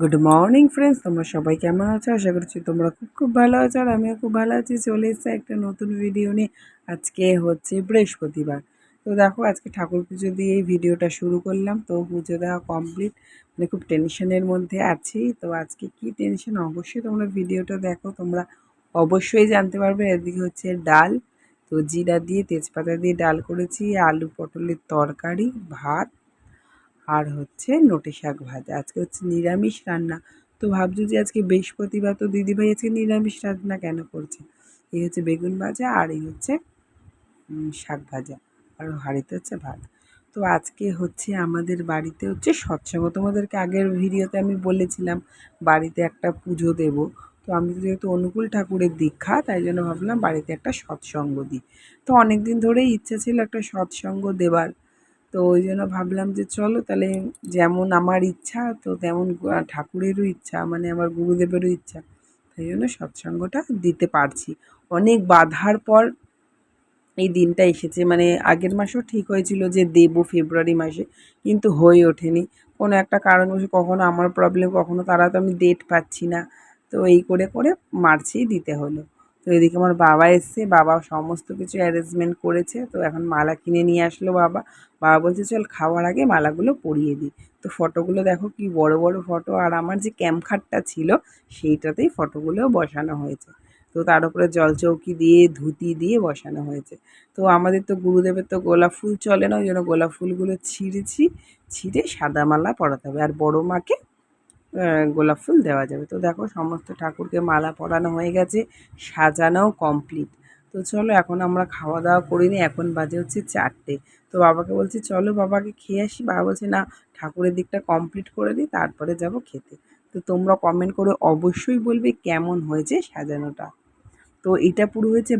Good morning friends তোমরা সবাই কেমন আছো? আশা করছি তোমরা খুব খুব ভালো আছো আর আমিও খুব ভালো আছি। চলে এসেছে একটা নতুন ভিডিও নিয়ে। আজকে হচ্ছে বৃহস্পতিবার। তো দেখো, আজকে ঠাকুর পুজো দিয়ে এই ভিডিওটা শুরু করলাম। তো পুজো দেওয়া কমপ্লিট মানে খুব টেনশনের মধ্যে আছি। তো আজকে কি টেনশন অবশ্যই তোমরা ভিডিওটা দেখো। তোমরা অবশ্যই জানতে পারবে। এদিকে হচ্ছে ডাল। তো জিরা দিয়ে তেজপাতা দিয়ে ডাল করেছি, আলু পটলের তরকারি, ভাত আর হচ্ছে নোটে শাক ভাজা। আজকে হচ্ছে নিরামিষ রান্না। তো ভাবছ যে আজকে বৃহস্পতিবার, তো দিদিভাই আজকে নিরামিষ রান্না কেন করছে? এই হচ্ছে বেগুন ভাজা আর এই হচ্ছে শাক ভাজা। আর হাঁড়িতে হচ্ছে ভাত। তো আজকে হচ্ছে আমাদের বাড়িতে হচ্ছে সৎসঙ্গ তোমাদেরকে আগের ভিডিওতে আমি বলেছিলাম, বাড়িতে একটা পুজো দেব। তো আমি যেহেতু অনুকূল ঠাকুরের দীক্ষা, তাই জন্য ভাবলাম বাড়িতে একটা সৎসঙ্গ দিই। তো অনেক দিন ধরেই ইচ্ছা ছিল একটা সৎসঙ্গ দেওয়ার তো ওই জন্য ভাবলাম যে চলো তাহলে যেমন আমার ইচ্ছা, তো তেমন ঠাকুরেরও ইচ্ছা মানে আমার গুরুদেবেরও ইচ্ছা। তাই জন্য সৎসঙ্গটা দিতে পারছি। অনেক বাধার পর এই দিনটা এসেছে। মানে আগের মাসেও ঠিক হয়েছিল যে দেব ফেব্রুয়ারি মাসে, কিন্তু হয়ে ওঠেনি। কোনো একটা কারণবশে কখনো আমার প্রবলেম কখনো তারা তো আমি ডেট পাচ্ছি না। তো এই করে করে মার্চেই দিতে হলো। তো এদিকে আমার বাবা এসছে, বাবা সমস্ত কিছু অ্যারেঞ্জমেন্ট করেছে, তো এখন মালা কিনে নিয়ে আসলো বাবা। বাবা বলছে, চল খাওয়ার আগে মালাগুলো পরিয়ে দিই। তো ফটোগুলো দেখো কি বড় বড় ফটো, আর আমার যে ক্যাম্পখাটটা ছিল, সেইটাতেই ফটোগুলো বসানো হয়েছে। তো তার উপরে জল চৌকি দিয়ে, ধুতি দিয়ে বসানো হয়েছে। তো আমাদের তো গুরুদেবের তো গোলাপ ফুল চলে না, ওই জন্য গোলাপ ফুলগুলো ছিঁড়েছি, ছিঁড়ে সাদা মালা পরাতে হবে। আর বড়ো মাকে গোলাপ ফুল দেওয়া যাবে। তো দেখো সমস্ত ঠাকুরকে মালা পরানো হয়ে গেছে, সাজানোও কমপ্লিট তো চলো এখন আমরা খাওয়া দাওয়া করিনি এখন বাজে হচ্ছে চারটে। তো বাবাকে বলছি, চলো বাবাকে খেয়ে আসি। বাবা বলছে, না, ঠাকুরের দিকটা কমপ্লিট করে দিই, তারপরে যাব খেতে। তো তোমরা কমেন্ট করে অবশ্যই বলবে কেমন হয়েছে সাজানোটা। তো এটা পুরো হয়েছে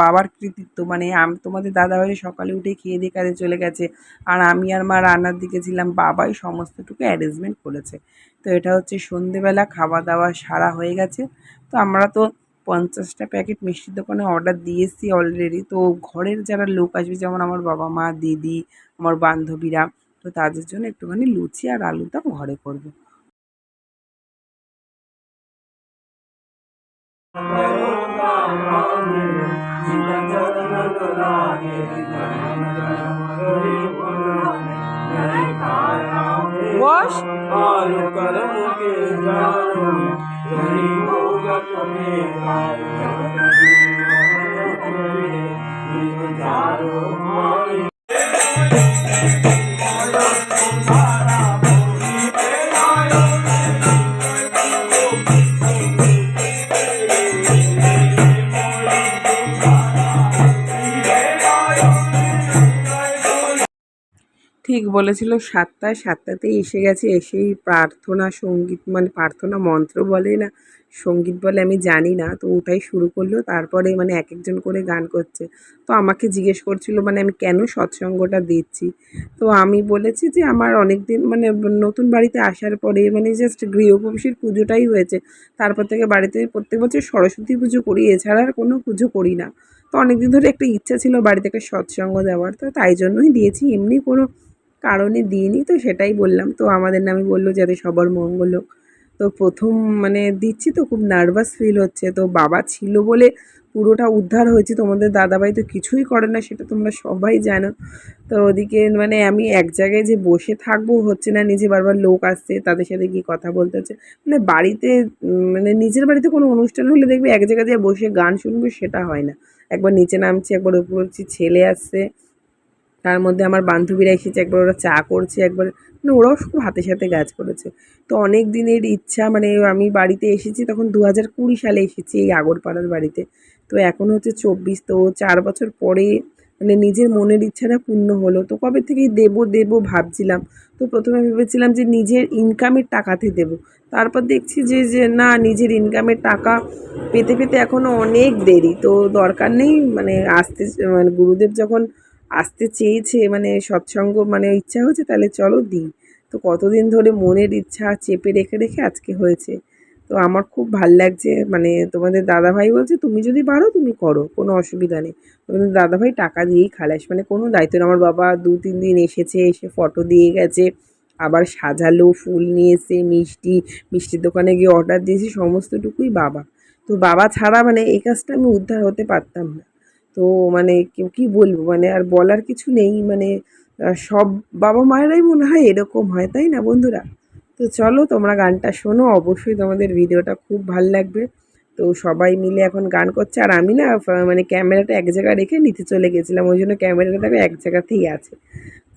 বাবার কৃতিত্ব। মানে আমি, তোমাদের দাদাভাই সকালে উঠে খেয়ে দিয়ে কাজে চলে গেছে। আর আমি আর মা রান্নার দিকে ছিলাম, বাবাই সমস্তটুকু অ্যারেঞ্জমেন্ট করেছে। তো এটা হচ্ছে সন্ধেবেলা খাওয়া দাওয়া সারা হয়ে গেছে। তো আমরা তো পঞ্চাশটা প্যাকেট মিষ্টির দোকানে অর্ডার দিয়েছি অলরেডি তো ঘরের যারা লোক আসবে, যেমন আমার বাবা মা, দিদি, আমার বান্ধবীরা, তো তাদের জন্য একটুখানি লুচি আর আলুর দম ঘরে করব। Wash. Thank you. ঠিক বলেছিল, সাতটায় সাতটাতেই এসে গেছে, এসেই প্রার্থনা সংগীত মানে প্রার্থনা মন্ত্র বলে না, সংগীত বলে আমি জানি না, তো ওটাই শুরু করল, তারপরে মানে এক একজন করে গান করছে। তো আমাকে জিজ্ঞেস করছিল মানে আমি কেন সৎসঙ্গটা দিচ্ছি? তো আমি বলেছি যে আমার অনেক দিন মানে নতুন বাড়িতে আসার পরে মানে জাস্ট গৃহপ্রবেশের পুজোটাই হয়েছে, তারপর থেকে বাড়িতে প্রত্যেক বছর সরস্বতী পুজো করি, এছাড়া আর কোনো পুজো করি না। তো অনেক দিন ধরে একটা ইচ্ছা ছিল বাড়ি থেকে সৎসঙ্গ দেওয়ার, তো তাই জন্যই দিয়েছি, এমনি কোনো কারণে দিইনি, তো সেটাই বললাম। তো আমাদের নামে বলল যাতে সবার মঙ্গল হোক তো প্রথম মানে দিচ্ছি তো খুব নার্ভাস ফিল হচ্ছে। তো বাবা ছিল বলে পুরোটা উদ্ধার হয়েছে। তোমাদের দাদাভাই তো কিছুই করে না, সেটা তোমরা সবাই জানো। তো ওদিকে মানে আমি এক জায়গায় যে বসে থাকব হচ্ছে না, নিজে বারবার লোক আসছে, তাদের সাথে কি কথা বলতে হচ্ছে। মানে বাড়িতে মানে নিজের বাড়িতে কোনো অনুষ্ঠান হলে দেখবে এক জায়গায় যে বসে গান শুনব, সেটা হয় না। একবার নিচে নামছি, একবার উপর ছেলে আসছে। তার মধ্যে আমার বান্ধবীরা এসেছে, একবার ওরা চা করছে, একবার মানে ওরাও সব হাতে সাথে গাছ করেছে তো অনেক দিনের ইচ্ছা মানে আমি বাড়িতে এসেছি তখন দু হাজার কুড়ি সালে এসেছি এই আগরপাড়ার বাড়িতে। তো এখন হচ্ছে চব্বিশ, তো চার বছর পরে মানে নিজের মনের ইচ্ছাটা পূর্ণ হলো। তো কবে থেকেই দেবো দেবো ভাবছিলাম। তো প্রথমে ভেবেছিলাম যে নিজের ইনকামের টাকাতে দেব। তারপর দেখছি যে যে না, নিজের ইনকামের টাকা পেতে পেতে এখনও অনেক দেরি। তো দরকার নেই মানে আসতে মানে গুরুদেব যখন আসতে চেয়েছে মানে সৎসঙ্গ মানে ইচ্ছা হয়েছে, তাহলে চলো দিই। তো কতদিন ধরে মনের ইচ্ছা চেপে রেখে রেখে আজকে হয়েছে। তো আমার খুব ভালো লাগছে মানে তোমাদের দাদাভাই বলছে, তুমি যদি পারো, তুমি করো, কোনো অসুবিধা নেই। তোমাদের দাদাভাই টাকা দিয়েই খালাস মানে কোনো দায়িত্ব আমার বাবা দু, তিন দিন এসেছে, এসে ফটো দিয়ে গেছে, আবার সাজালো, ফুল নিয়ে এসে মিষ্টি, মিষ্টির দোকানে গিয়ে অর্ডার দিয়েছি, সমস্তটুকুই বাবা। তো বাবা ছাড়া মানে এই কাজটা আমি উদ্ধার হতে পারতাম না। তো মানে কী বলব? মানে আর বলার কিছু নেই মানে সব বাবা মায়েরাই মনে হয় এরকম হয়, তাই না বন্ধুরা? তো চলো তোমরা গানটা শোনো, অবশ্যই তোমাদের ভিডিওটা খুব ভালো লাগবে। তো সবাই মিলে এখন গান করছে, আর আমি না মানে ক্যামেরাটা এক জায়গায় রেখে নিতে চলে গেছিলাম, ওই জন্য ক্যামেরাটা দেখো এক জায়গাতেই আছে।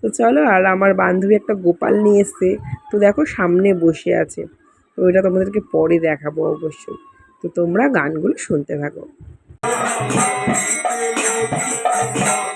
তো চলো, আর আমার বান্ধবী একটা গোপাল নিয়ে এসছে, তো দেখো সামনে বসে আছে। তো ওইটা তোমাদেরকে পরে দেখাবো অবশ্যই। তো তোমরা গানগুলো শুনতে থাকো। Bye.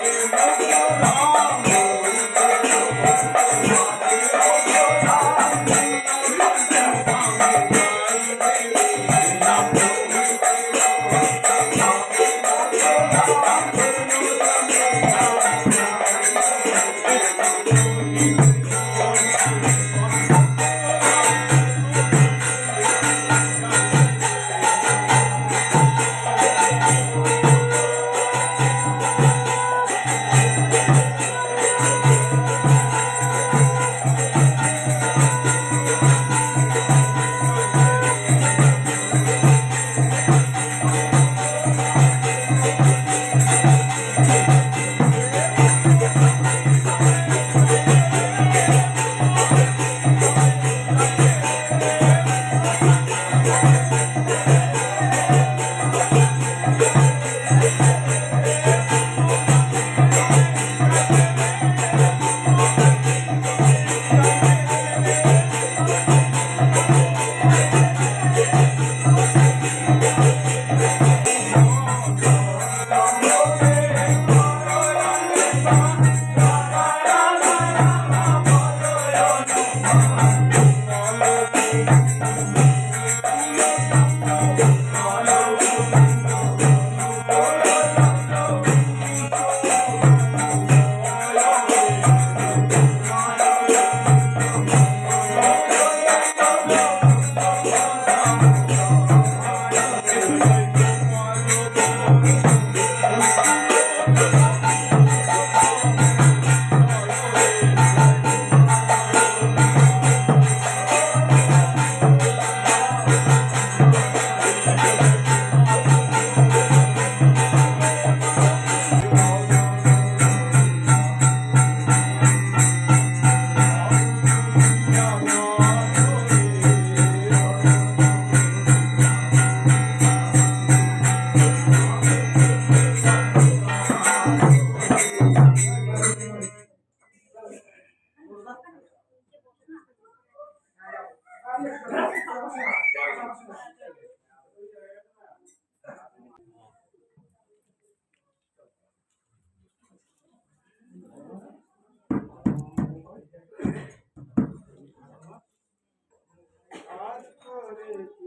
哦。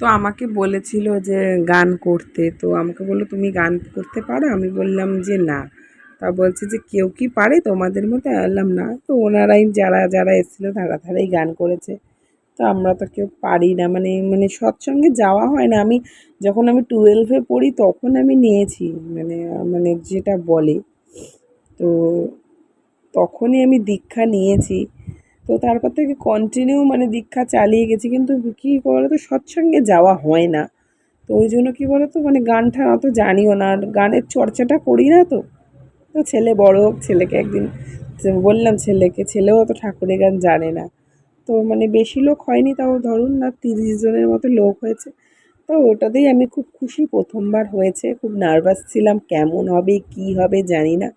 তো আমাকে বলেছিল যে গান করতে। তো আমাকে বলল, তুমি গান করতে পারো? আমি বললাম যে না। তা বলছে যে, কেউ কি পারে? তোমাদের মতো আমি বললাম না? তো ওনারাই যারা যারা এসেছিল, তারা, তারাই গান করেছে। তো আমরা তো কেউ পারি না। মানে মানে সৎসঙ্গে যাওয়া হয় না। আমি যখন আমি টুয়েলভে পড়ি, তখন আমি নিয়েছি। মানে মানে যেটা বলে। তো তখনই আমি দীক্ষা নিয়েছি। তো তারপর থেকে কন্টিনিউ মানে দীক্ষা চালিয়ে গেছি, কিন্তু কী বলো তো সৎসঙ্গে যাওয়া হয় না। তো ওই জন্য কী বলো তো মানে গানটা অত জানিও না। আর গানের চর্চাটা করি না তো। তো ছেলে বড় হোক, ছেলেকে একদিন বললাম ছেলেকে, ছেলেও অত ঠাকুরের গান জানে না। তো মানে বেশি লোক হয়নি তাও ধরুন না, তিরিশ জনের মতো লোক হয়েছে। তো ওটাতেই আমি খুব খুশি প্রথমবার হয়েছে, খুব নার্ভাস ছিলাম, কেমন হবে, কী হবে জানি না।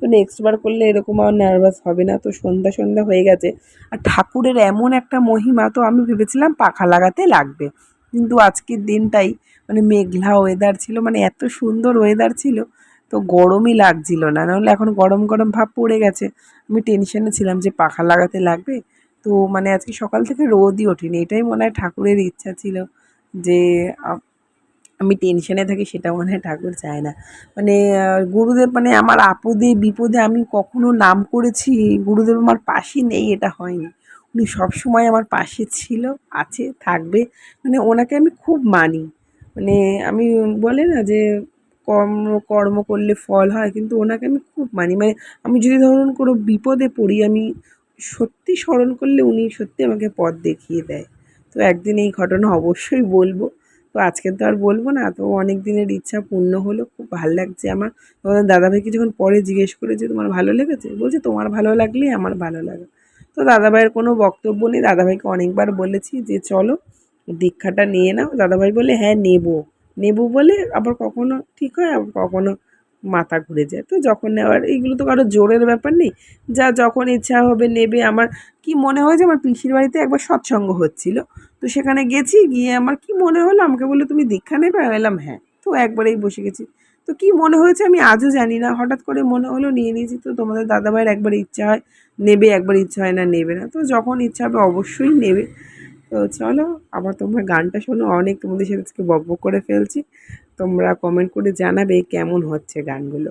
তো নেক্সট বার করলে এরকম আর নার্ভাস হবে না। তো সন্ধ্যা সন্ধ্যা হয়ে গেছে। আর ঠাকুরের এমন একটা মহিমা তো আমি ভেবেছিলাম পাখা লাগাতে লাগবে। কিন্তু আজকের দিনটাই মানে মেঘলা ওয়েদার ছিল মানে এত সুন্দর ওয়েদার ছিল, তো গরমই লাগছিল না। নাহলে এখন গরম গরম ভাব পড়ে গেছে। আমি টেনশনে ছিলাম যে পাখা লাগাতে লাগবে। তো মানে আজকে সকাল থেকে রোদই ওঠেনি। এটাই মনে হয় ঠাকুরের ইচ্ছা ছিল যে আমি টেনশনে থাকি সেটা মনে হয় ঠাকুর চায় না। মানে গুরুদেব মানে আমার আপদে, বিপদে আমি কখনো নাম করেছি, গুরুদেব আমার পাশে নেই, এটা হয়নি। উনি সবসময় আমার পাশে ছিল, আছে, থাকবে। মানে ওনাকে আমি খুব মানি। মানে আমি বলে না যে, কর্ম কর্ম করলে ফল হয়, কিন্তু ওনাকে আমি খুব মানি। মানে আমি যদি ধরুন কোনো বিপদে পড়ি, আমি সত্যি স্মরণ করলে উনি সত্যি আমাকে পথ দেখিয়ে দেয়। তো একদিন এই ঘটনা অবশ্যই বলব। তো আজকে তো আর বলব না, তো অনেক দিনের ইচ্ছা পূর্ণ হলো, খুব ভালো লাগছে আমার। তোমাদের দাদাভাইকে যখন পরে জিজ্ঞেস করেছে তোমার ভালো লেগেছে? বলছে, তোমার ভালো লাগলেই আমার ভালো লাগে। তো দাদাভাইয়ের কোনো বক্তব্য নেই, দাদাভাইকে অনেকবার বলেছি যে, চলো, দীক্ষাটা নিয়ে নাও। দাদাভাই বলে হ্যাঁ নেব। নেব বলে আবার কখনো ঠিক হয়, আবার কখনো মাথা ঘুরে যায়। তো যখন নেওয়ার এইগুলো তো কারও জোরের ব্যাপার নেই। যা যখন ইচ্ছা হবে নেবে। আমার কি মনে হয় যে, আমার পিসির বাড়িতে একবার সৎসঙ্গ হচ্ছিল। তো সেখানে গেছি, গিয়ে আমার কি মনে হলো? আমাকে বলল, তুমি দীক্ষা নেবে? বললাম হ্যাঁ। তো একবারেই বসে গেছি। তো কি মনে হয়েছে আমি আজও জানি না। হঠাৎ করে মনে হলো, নিয়ে নিয়েছি। তো তোমাদের দাদাভাইয়ের একবার ইচ্ছা হয়, নেবে একবার ইচ্ছা হয় না, নেবে না। তো যখন ইচ্ছা হবে অবশ্যই নেবে। তো চলো, আবার তোমরা গানটা শোনো। অনেক তোমাদের সাথে আজকে বক বক করে ফেলছি। তোমরা কমেন্ট করে জানাবে কেমন হচ্ছে গানগুলো।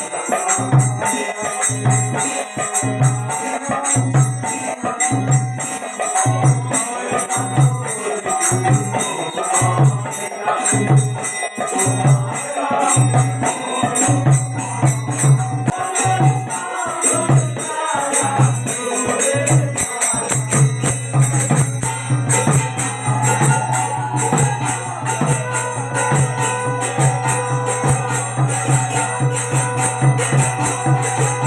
তো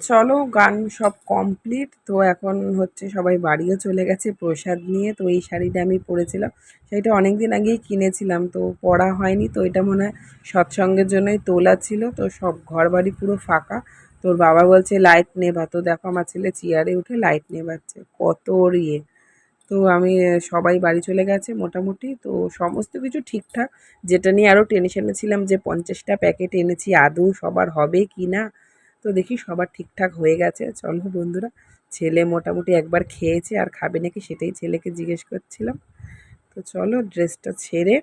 চলো, গান সব কমপ্লিট তো এখন হচ্ছে সবাই বাড়িও চলে গেছে, প্রসাদ নিয়ে। তো এই শাড়িটা আমি পরেছিলাম। সেইটা অনেক দিন আগেই কিনেছিলাম, তো পরা হয়নি। তো এটা মনে হয় সৎসঙ্গের জন্যই তোলা ছিল। তো সব ঘর বাড়ি পুরো ফাঁকা। তোর বাবা বলছে লাইট নেবা। তো দেখো আমার ছেলে চেয়ারে উঠে লাইট নেবাচ্ছে। কত ওর ইয়ে। তো আমি, সবাই বাড়ি চলে গেছে মোটামুটি। তো সমস্ত কিছু ঠিকঠাক। যেটা নিয়ে আরও টেনশনে ছিলাম যে, পঞ্চাশটা প্যাকেট এনেছি, আদৌ সবার হবে কি না তো দেখি সবার ঠিকঠাক হয়ে গেছে। চলো বন্ধুরা, ছেলে মোটামুটি একবার খেয়েছে আর খাবে নাকি সেটাই ছেলেকে জিজ্ঞেস করছিলাম। তো চলো ড্রেসটা ছেড়ে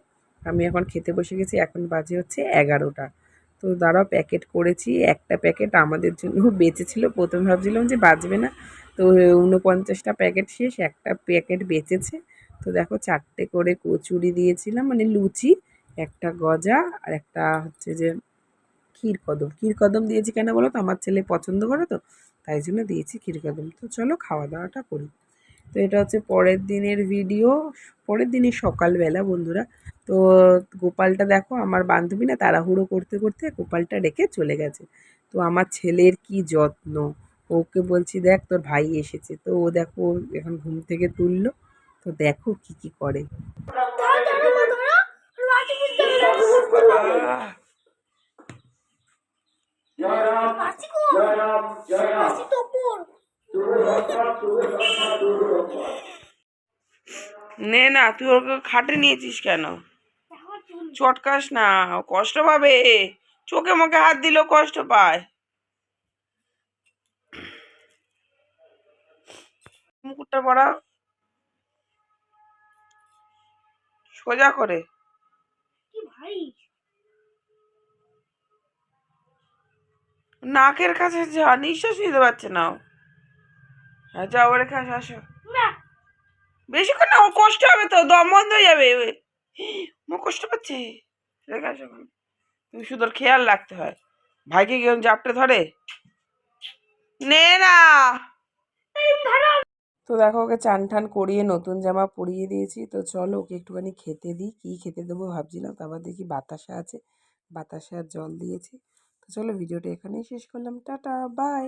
আমি এখন খেতে বসে গেছি, এখন বাজে হচ্ছে এগারোটা। তো দাঁড়াও, প্যাকেট করেছি, একটা প্যাকেট আমাদের জন্য বেঁচেছিল। প্রথমে ভাবছিলাম যে বাজবে না। তো উনপঞ্চাশটা প্যাকেট শেষ, একটা প্যাকেট বেঁচেছে। তো দেখো চারটে করে কচুরি দিয়েছিলাম মানে লুচি, একটা গজা আর একটা হচ্ছে যে ক্ষীর কদম। ক্ষীর কদম দিয়েছি কেন বলো তো? আমার ছেলে পছন্দ করে তো তাই জন্য দিয়েছি ক্ষীর কদম। তো চলো খাওয়া দাওয়াটা করি। তো এটা হচ্ছে পরের দিনের ভিডিও পরের দিনের সকালবেলা বন্ধুরা। তো গোপালটা দেখো আমার বান্ধবী না তাড়াহুড়ো করতে করতে গোপালটা রেখে চলে গেছে। তো আমার ছেলের কি যত্ন? ওকে বলছি দেখ তোর ভাই এসেছে। তো ও দেখো এখন ঘুম থেকে তুললো। তো দেখো কি কি করে। নে না তুই ওকে খাটে নিয়েছিস কেন? চটকাস না কষ্ট পাবে। চোখে মুখে হাত দিলেও কষ্ট পায়। মুকুটটা পড়া সোজা করে। নাকের কাছে যা নিঃশ্বাস নিতে পারছে না ও। হ্যাঁ যাও ওর কাছে আসো। বেশিক্ষণ না ও কষ্ট হবে তো দম বন্ধ হয়ে যাবে। মো কষ্ট পাচ্ছে। রেখে আসো এখন। তুমি শুধু খেয়াল রাখতে হয়। ভাইকে কেউ জাপটে ধরে? নে না। তো দেখো ওকে চান টান করিয়ে নতুন জামা পরিয়ে দিয়েছি। তো চলো ওকে একটুখানি খেতে দিই। কী খেতে দেবো ভাবছিলাম তারপর দেখি বাতাসা আছে। বাতাসা আর জল দিয়েছি। তো চলো ভিডিওটা এখানেই শেষ করলাম। Tata bye!